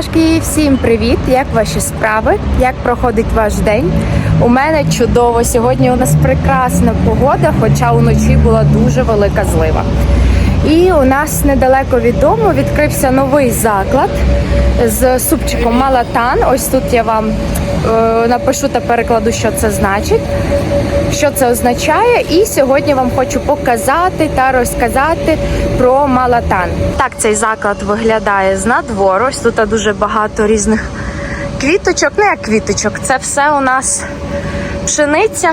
Пташки, всім привіт! Як ваші справи? Як проходить ваш день? У мене чудово. Сьогодні у нас прекрасна погода, хоча уночі була дуже велика злива. І у нас недалеко від дому відкрився новий заклад з супчиком Малатан. Ось тут я вам е, напишу та перекладу, що це значить, що це означає. І сьогодні вам хочу показати та розказати про Малатан. Так цей заклад виглядає з надвору. Ось тут дуже багато різних квіточок. Не як квіточок, це все у нас пшениця.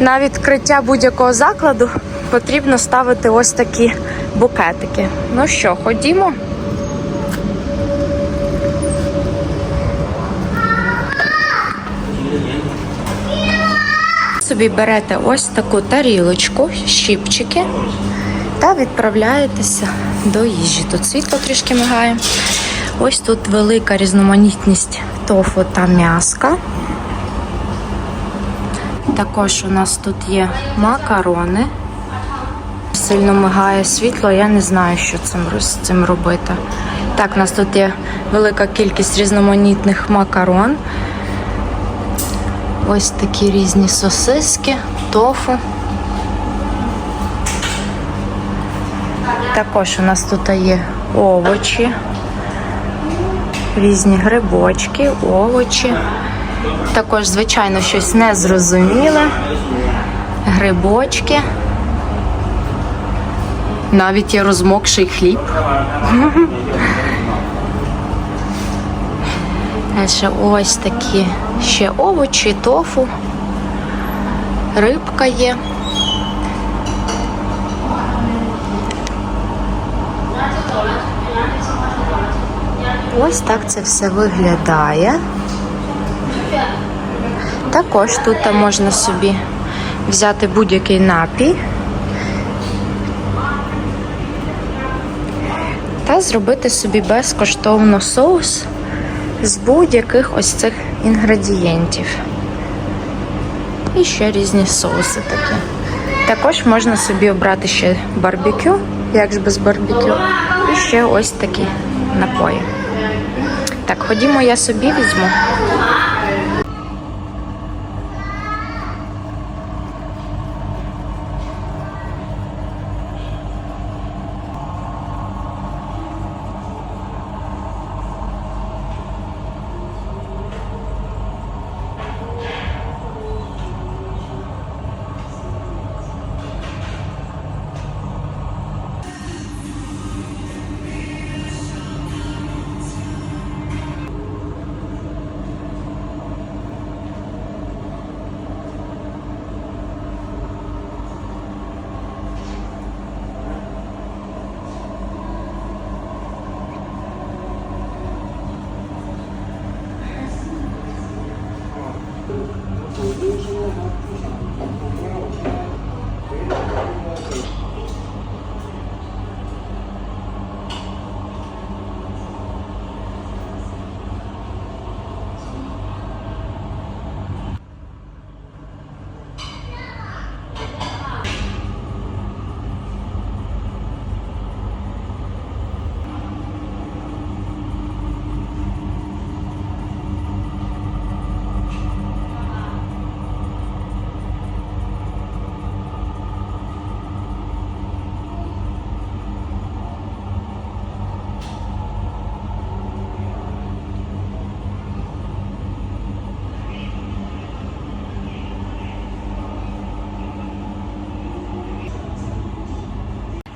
На відкриття будь-якого закладу потрібно ставити ось такі букетики. Ну що, ходімо. Собі берете ось таку тарілочку, щіпчики та відправляєтеся до їжі. Тут світло трішки мигає. Ось тут велика різноманітність тофу та м'яска. Також у нас тут є макарони. Сильно мигає світло, я не знаю, що цим, з цим робити. Так, у нас тут є велика кількість різноманітних макарон. Ось такі різні сосиски, тофу. Також у нас тут є овочі, різні грибочки, овочі. Також, звичайно, щось незрозуміле. Грибочки. Навіть є розмокший хліб. Ще ось такі ще овочі, тофу, рибка є. Ось так це все виглядає. Також тут можна собі взяти будь-який напій та зробити собі безкоштовно соус з будь-яких ось цих інгредієнтів. І ще різні соуси такі. Також можна собі обрати ще барбекю, як ж без барбекю, і ще ось такі напої. Так, ходімо, я собі візьму.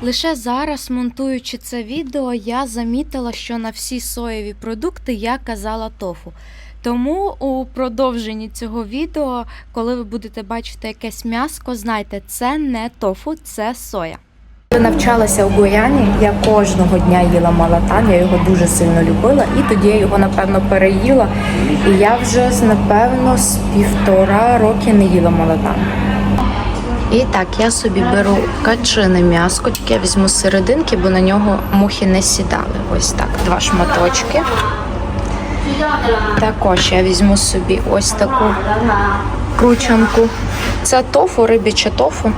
Лише зараз, монтуючи це відео, я замітила, що на всі соєві продукти я казала тофу. Тому у продовженні цього відео, коли ви будете бачити якесь м'яско, знайте, це не тофу, це соя. Коли навчалася у Гуяні, я кожного дня їла малатан, я його дуже сильно любила, і тоді я його напевно переїла. І я вже напевно з півтора роки не їла малатан. І так, я собі беру качине м'яско, тільки я візьму серединки, бо на нього мухи не сідали. Ось так, два шматочки. Також я візьму собі ось таку кручанку. Це тофу, рибіче тофу.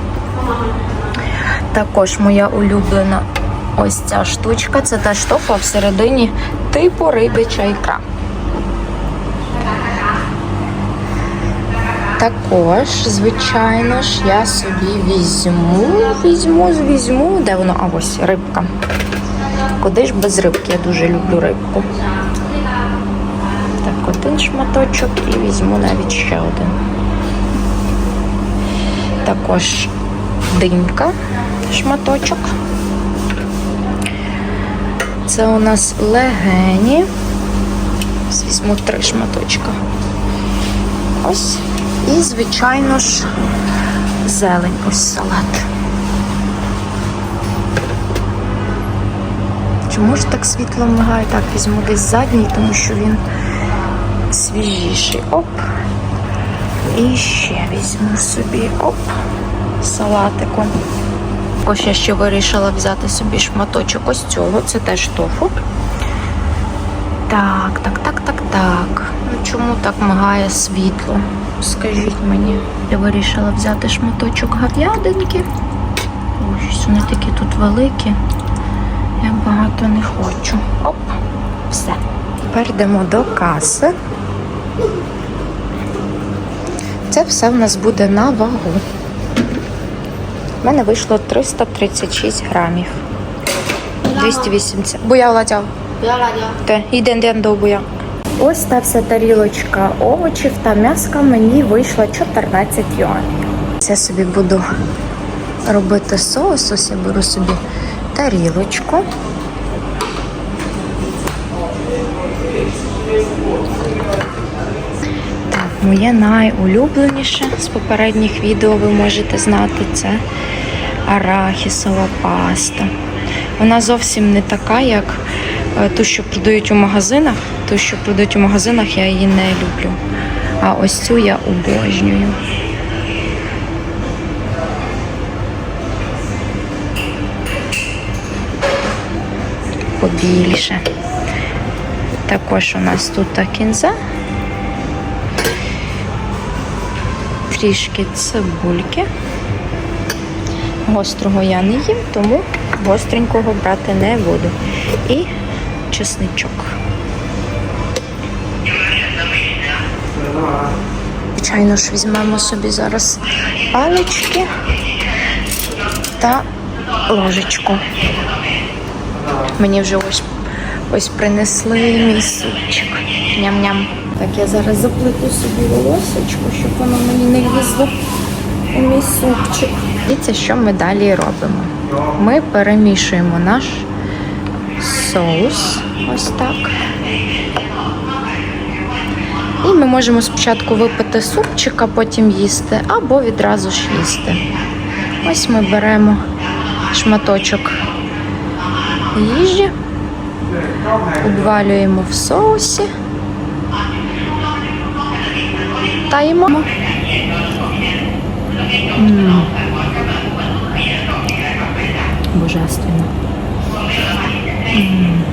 Також моя улюблена ось ця штучка. Це теж тофу, а всередині типу рибяча ікра. Також, звичайно ж, я собі візьму, візьму, візьму. Де воно? А ось рибка. Куди ж без рибки? Я дуже люблю рибку. Так, один шматочок і візьму навіть ще один. Також динька, шматочок. Це у нас легені. Візьму три шматочка. Ось. І, звичайно ж, зелень, ось салат. Чому ж так світло вмигає? Так, візьму десь задній, тому що він свіжіший. Оп. І ще візьму собі оп, салатику. Ось я ще вирішила взяти собі шматочок ось цього. Це теж тофу. Так, так, так, так, так. Ну чому так мигає світло? скажіть мені, я вирішила взяти шматочок говядинки. Ось, вони такі тут великі. Я багато не хочу. Оп, все. Тепер йдемо до каси. Це все в нас буде на вагу. У мене вийшло 336 грамів. 280. Буя владяв. Буя владяв. Те, іден ден до буя. Ось та вся тарілочка овочів та м'яска мені вийшла 14 юанів. Це собі буду робити соус. Ось я беру собі тарілочку. Так, моє найулюбленіше з попередніх відео ви можете знати це арахісова паста. Вона зовсім не така, як ту, що продають у магазинах. Ту, що продають у магазинах, я її не люблю. А ось цю я обожнюю. Побільше. Також у нас тут кінза. Трішки цибульки. Гострого я не їм, тому гостренького брати не буду. І чесничок. Звичайно ж, візьмемо собі зараз палички та ложечку. Мені вже ось, ось принесли мій супчик. Ням-ням. Так, я зараз заплету собі волосочку, щоб воно мені не лізло у мій супчик. Дивіться, що ми далі робимо. Ми перемішуємо наш соус. Ось так. І ми можемо спочатку випити супчик, а потім їсти, або відразу ж їсти. Ось ми беремо шматочок їжі, обвалюємо в соусі та їмо. М. Божественно. М. І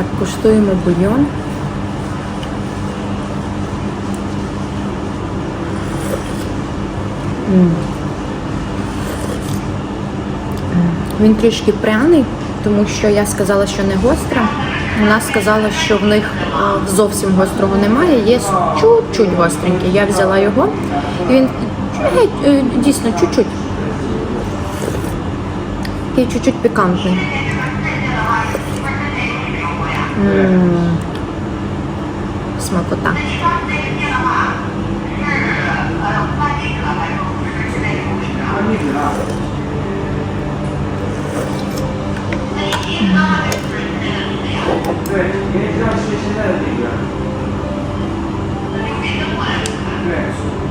так, куштуємо бульйон. Він трішки пряний, тому що я сказала, що не гостра. Вона сказала, що в них е, зовсім гострого немає, є чуть-чуть гостренький. Я взяла його, і він е, дійсно чуть-чуть. Такий чуть-чуть пікантний. 嗯，什么不打？对，您需要是现在的哪个？对。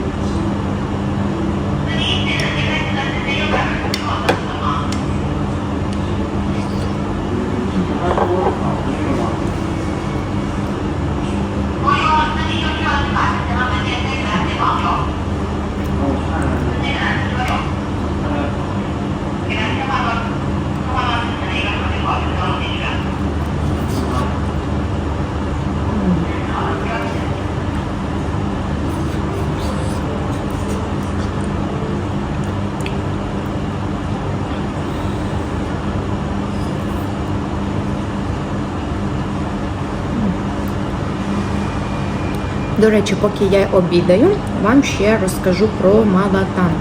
До речі, поки я обідаю, вам ще розкажу про малатан.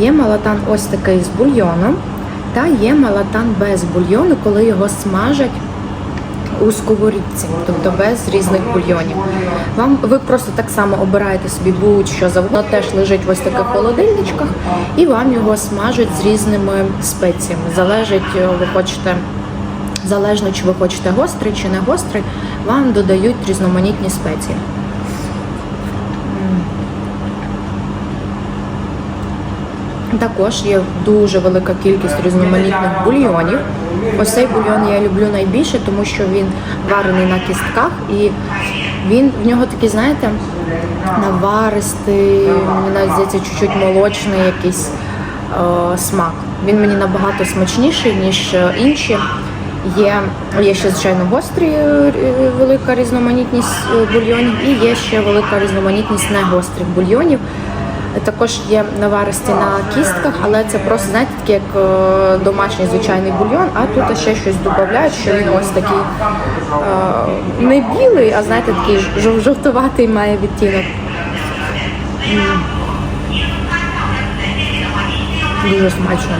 Є малатан ось такий з бульйоном, та є малатан без бульйону, коли його смажать у сковорідці, тобто без різних бульйонів. Вам ви просто так само обираєте собі будь-що завгодно, теж лежить в ось таких холодильничках, і вам його смажать з різними спеціями. Залежить, е, ви хочете. Залежно, чи ви хочете гострий чи не гострий, вам додають різноманітні спеції. Також є дуже велика кількість різноманітних бульйонів. Ось цей бульйон я люблю найбільше, тому що він варений на кістках і він в нього такий, знаєте, наваристий, навіть здається, чуть-чуть молочний якийсь е, смак. Він мені набагато смачніший, ніж е, інші. Є, є ще, звичайно, гострі е, велика різноманітність е, бульйонів, і є ще велика різноманітність негострих бульйонів. Також є наваристі на кістках, але це просто знаєте, такий як е, домашній звичайний бульйон, а тут ще щось додають, що він ось такий е, не білий, а знаєте, такий жовтуватий має відтінок. Дуже смачно.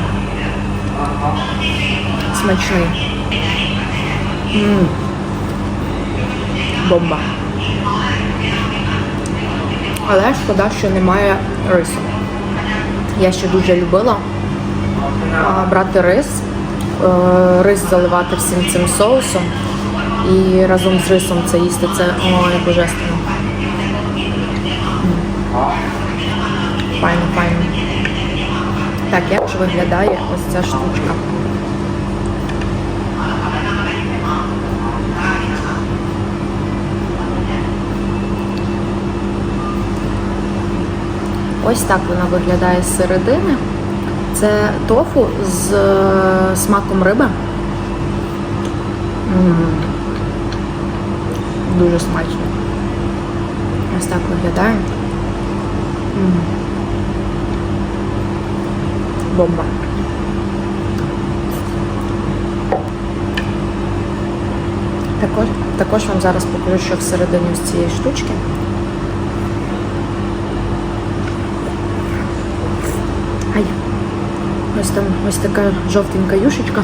Смачний. М. Бомба. Але шкода, що немає рису. Я ще дуже любила брати рис, е, рис заливати всім цим соусом і разом з рисом це їсти. Це ой, божественно. Файно, файно. Так, як ж виглядає ось ця штучка? Ось так вона виглядає з середини. Це тофу з е, смаком риби. Дуже смачно. Ось так виглядає. Бомба. Також, також вам зараз покажу, що всередині ось цієї штучки. Ось там ось така жовтенька юшечка.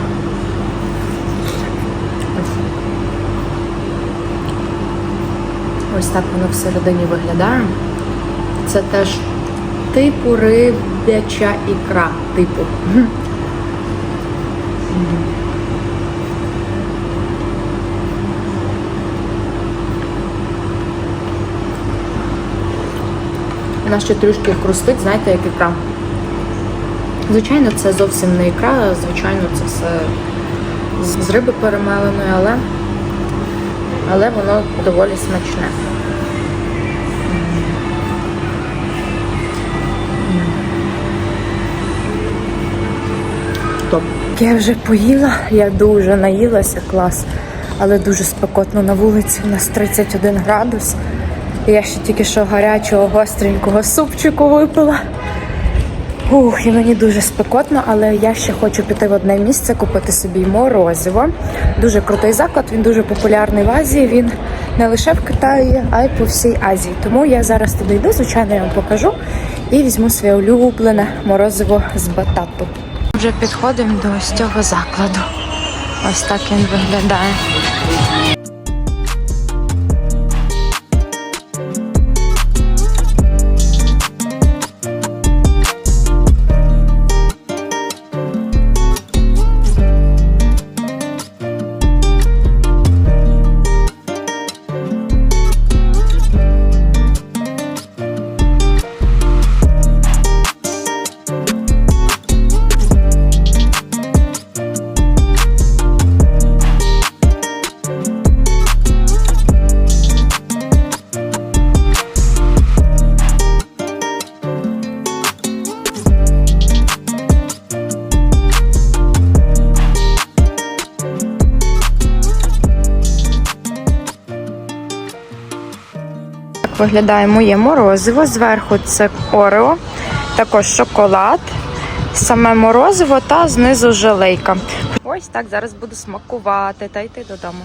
Ось. Так воно всередині виглядає. Це теж типу риб'яча ікра. Типу. Вона ще трішки хрустить, знаєте, як ікра. Звичайно, це зовсім не ікра, звичайно, це все з- риби перемеленої, але, але воно доволі смачне. Топ. Я вже поїла, я дуже наїлася, клас, але дуже спекотно на вулиці. У нас 31 градус. Я ще тільки що гарячого гостренького супчику випила. Ух, і мені дуже спекотно, але я ще хочу піти в одне місце, купити собі морозиво. Дуже крутий заклад, він дуже популярний в Азії. Він не лише в Китаї, а й по всій Азії. Тому я зараз туди йду, звичайно, я вам покажу і візьму своє улюблене морозиво з батату. Вже підходимо до ось цього закладу. Ось так він виглядає. Виглядає моє морозиво. Зверху це орео, також шоколад, саме морозиво та знизу желейка. Ось так зараз буду смакувати та йти додому.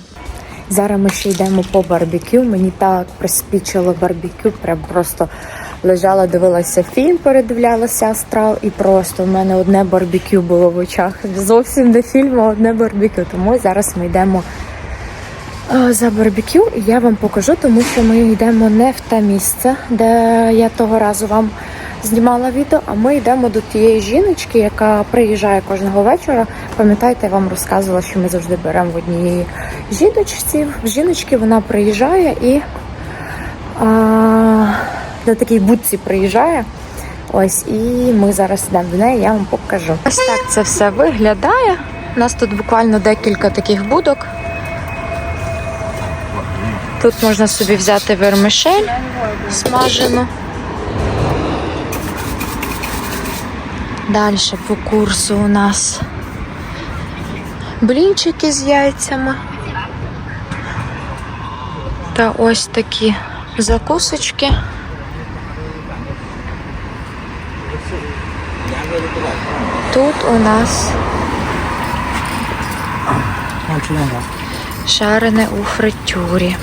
Зараз ми ще йдемо по барбекю. Мені так приспічило барбекю, прям просто лежала, дивилася фільм, передивлялася астрал, і просто в мене одне барбекю було в очах. Зовсім не фільм, а одне барбекю. Тому зараз ми йдемо за барбекю, я вам покажу, тому що ми йдемо не в те місце, де я того разу вам знімала відео, а ми йдемо до тієї жіночки, яка приїжджає кожного вечора. Пам'ятаєте, я вам розказувала, що ми завжди беремо в одній жіночці. В жіночки вона приїжджає і а, на такій будці приїжджає. Ось, і ми зараз йдемо до неї, я вам покажу. Ось так це все виглядає. У нас тут буквально декілька таких будок. Тут можна собі взяти вермишель смажену. Далі по курсу у нас блінчики з яйцями. Та ось такі закусочки. Тут у нас шарене у фритюрі.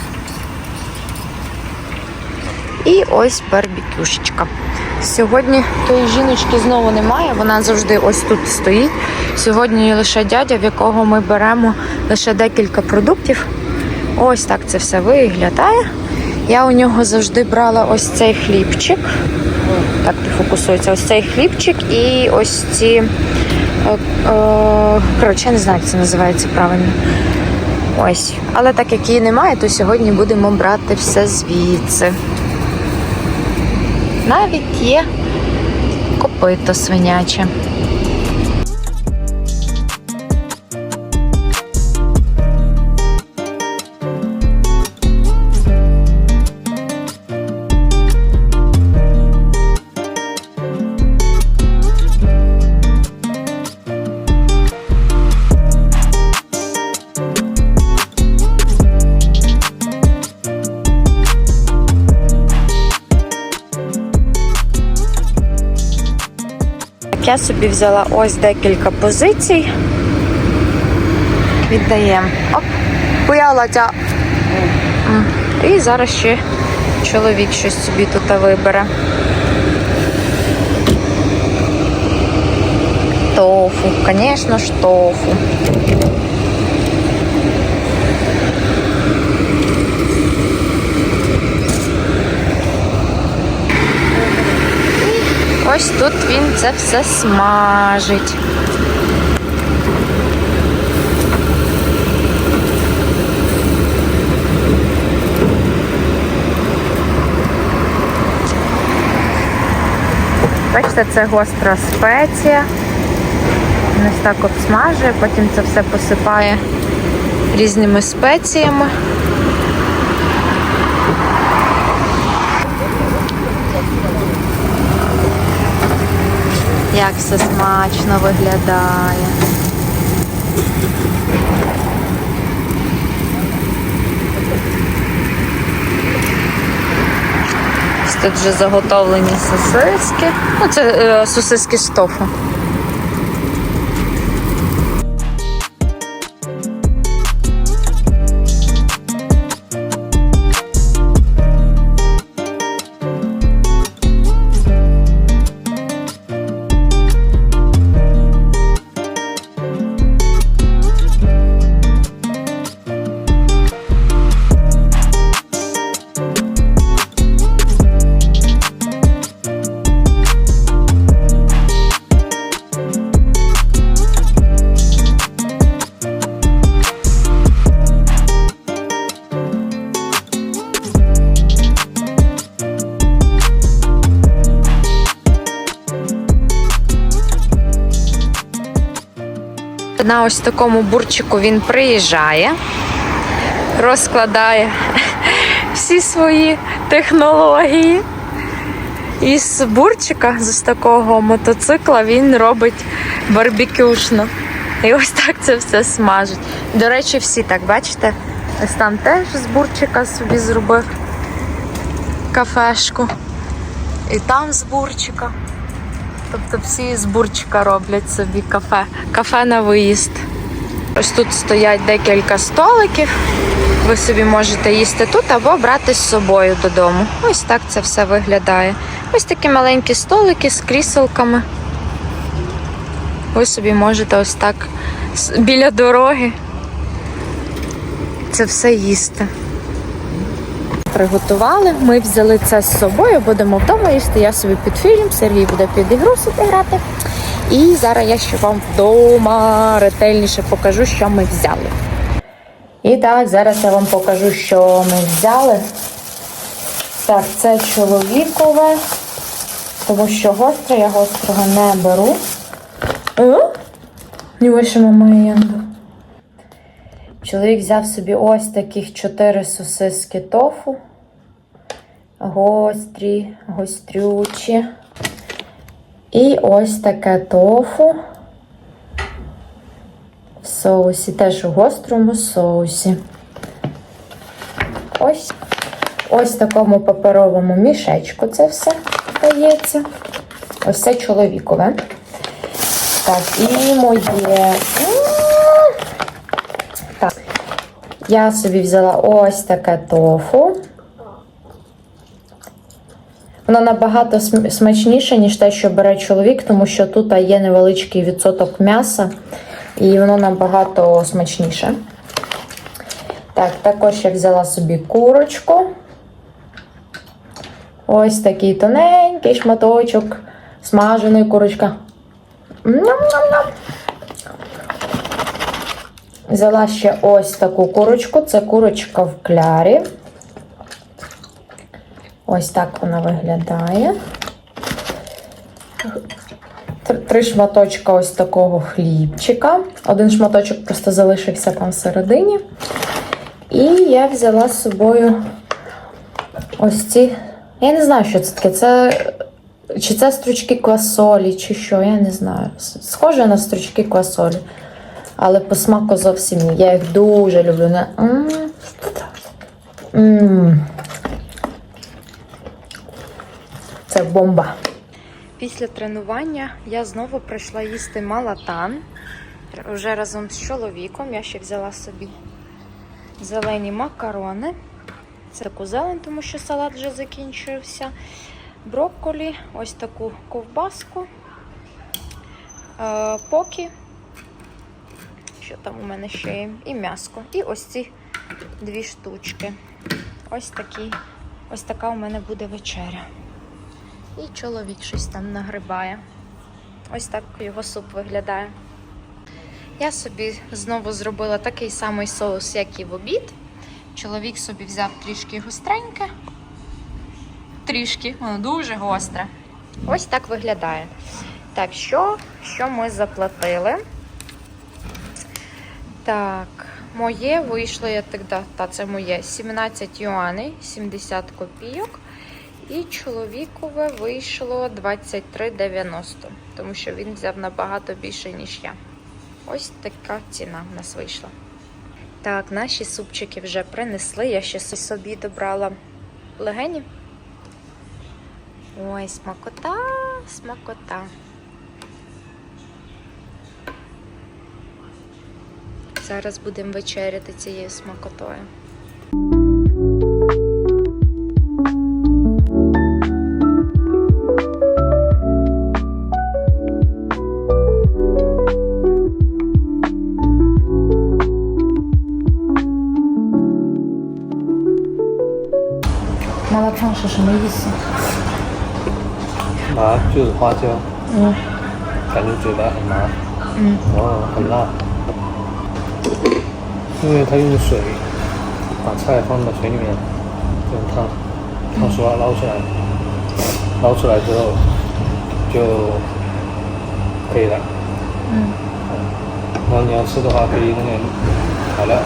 І ось барбекюшечка. Сьогодні тої жіночки знову немає, вона завжди ось тут стоїть. Сьогодні лише дядя, в якого ми беремо лише декілька продуктів. Ось так це все виглядає. Я у нього завжди брала ось цей хлібчик. Так фокусується. Ось цей хлібчик і ось ці. е, е, Коротше, я не знаю, як це називається правильно. Ось. Але так як її немає, то сьогодні будемо брати все звідси. Навіть є копито свиняче. Я собі взяла ось декілька позицій. Віддаємо. Оп, пояла ця. І зараз ще чоловік щось собі тут вибере. Тофу, звісно ж, тофу. Ось тут він це все смажить. Бачите, це гостра спеція. Ось так обсмажує, потім це все посипає різними спеціями. Як все смачно виглядає. Тут вже заготовлені сосиски. Ну, це е, сосиски з тофу. На ось такому бурчику він приїжджає, розкладає всі свої технології. І з бурчика, з такого мотоцикла, він робить барбекюшну. І ось так це все смажить. До речі, всі так, бачите? Ось там теж з бурчика собі зробив кафешку. І там з бурчика. Тобто всі з бурчика роблять собі кафе. Кафе на виїзд. Ось тут стоять декілька столиків. Ви собі можете їсти тут або брати з собою додому. Ось так це все виглядає. Ось такі маленькі столики з кріселками. Ви собі можете ось так біля дороги це все їсти. Приготували, ми взяли це з собою, будемо вдома їсти. Я собі під фільм, Сергій буде під ігру собі грати. І зараз я ще вам вдома ретельніше покажу, що ми взяли. І так, зараз я вам покажу, що ми взяли. Так, це чоловікове, тому що гостре, я гострого не беру. О? Не вище моменту. Чоловік взяв собі ось таких чотири сосиски тофу. Гострі, гострючі. І ось таке тофу в соусі, теж у гострому соусі. Ось ось такому паперовому мішечку це все дається. Ось це чоловікове. Так, і моє. М, Так. Я собі взяла ось таке тофу. Воно набагато смачніше, ніж те, що бере чоловік, тому що тут є невеличкий відсоток м'яса, і воно набагато смачніше. Так, також я взяла собі курочку. Ось такий тоненький шматочок смаженої курочки. Ням-ням-ням. Взяла ще ось таку курочку. Це курочка в клярі. Ось так вона виглядає. Три шматочка ось такого хлібчика. Один шматочок просто залишився там всередині. І я взяла з собою ось ці. Я не знаю, що це таке. Це чи це стручки квасолі, чи що, я не знаю. Схоже на стручки квасолі. Але по смаку зовсім ні. Я їх дуже люблю. Не... Це бомба. Після тренування я знову прийшла їсти малатан. Вже разом з чоловіком. Я ще взяла собі зелені макарони. Це таку зелень, тому що салат вже закінчився. Брокколі, ось таку ковбаску, е, покі. Що там у мене ще є? І м'яско. І ось ці дві штучки. Ось такі, ось така у мене буде вечеря. І чоловік щось там нагрибає. Ось так його суп виглядає. Я собі знову зробила такий самий соус, як і в обід. Чоловік собі взяв трішки гостреньке. Трішки, воно дуже гостре. Ось так виглядає. Так, що, що ми заплатили? Так, моє вийшло, я да, та це моє 17 юаней, 70 копійок. І чоловікове вийшло 23,90, тому що він взяв набагато більше, ніж я. Ось така ціна в нас вийшла. Так, наші супчики вже принесли. Я ще собі добрала легені. Ой, смакота, смакота. Зараз будемо вечеряти цією смакотою. Малатан 是什么意思？麻就是花椒，嗯感觉嘴巴很麻，嗯，然后很辣， 因为它用水把菜放到水里面，这种烫，烫熟了捞出来，捞出来之后就可以了。嗯，然后你要吃的话，可以弄点调料，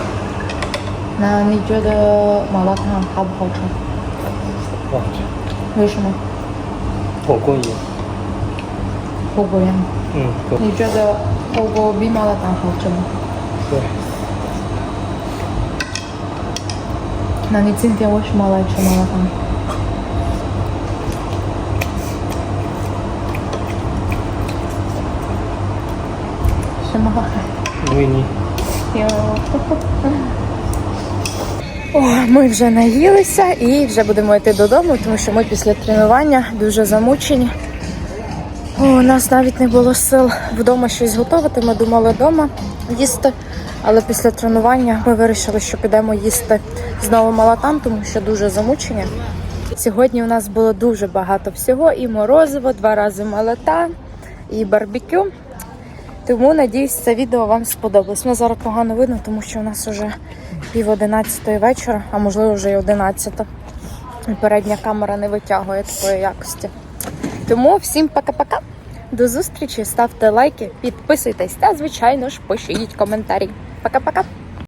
那你觉得麻辣烫好不好吃？不好吃，为什么？火锅一样。火锅一样。嗯，对你觉得火锅比麻辣烫好吃吗？对，На ліцензія очень мало що мала там. Ще мало. Вині. О, ми вже наїлися і вже будемо йти додому, тому що ми після тренування дуже замучені. О, у нас навіть не було сил вдома щось готувати. Ми думали вдома їсти. Але після тренування ми вирішили, що підемо їсти знову малатан, тому що дуже замучені. Сьогодні у нас було дуже багато всього: і морозиво, два рази малатан, і барбекю. Тому надіюсь, це відео вам сподобалось. Мене зараз погано видно, тому що у нас вже пів одинадцятої вечора, а можливо вже й одинадцята. Передня камера не витягує такої якості. Тому всім пока-пока. До зустрічі, ставте лайки, підписуйтесь та, звичайно ж, пишіть коментарі. Пока-пока.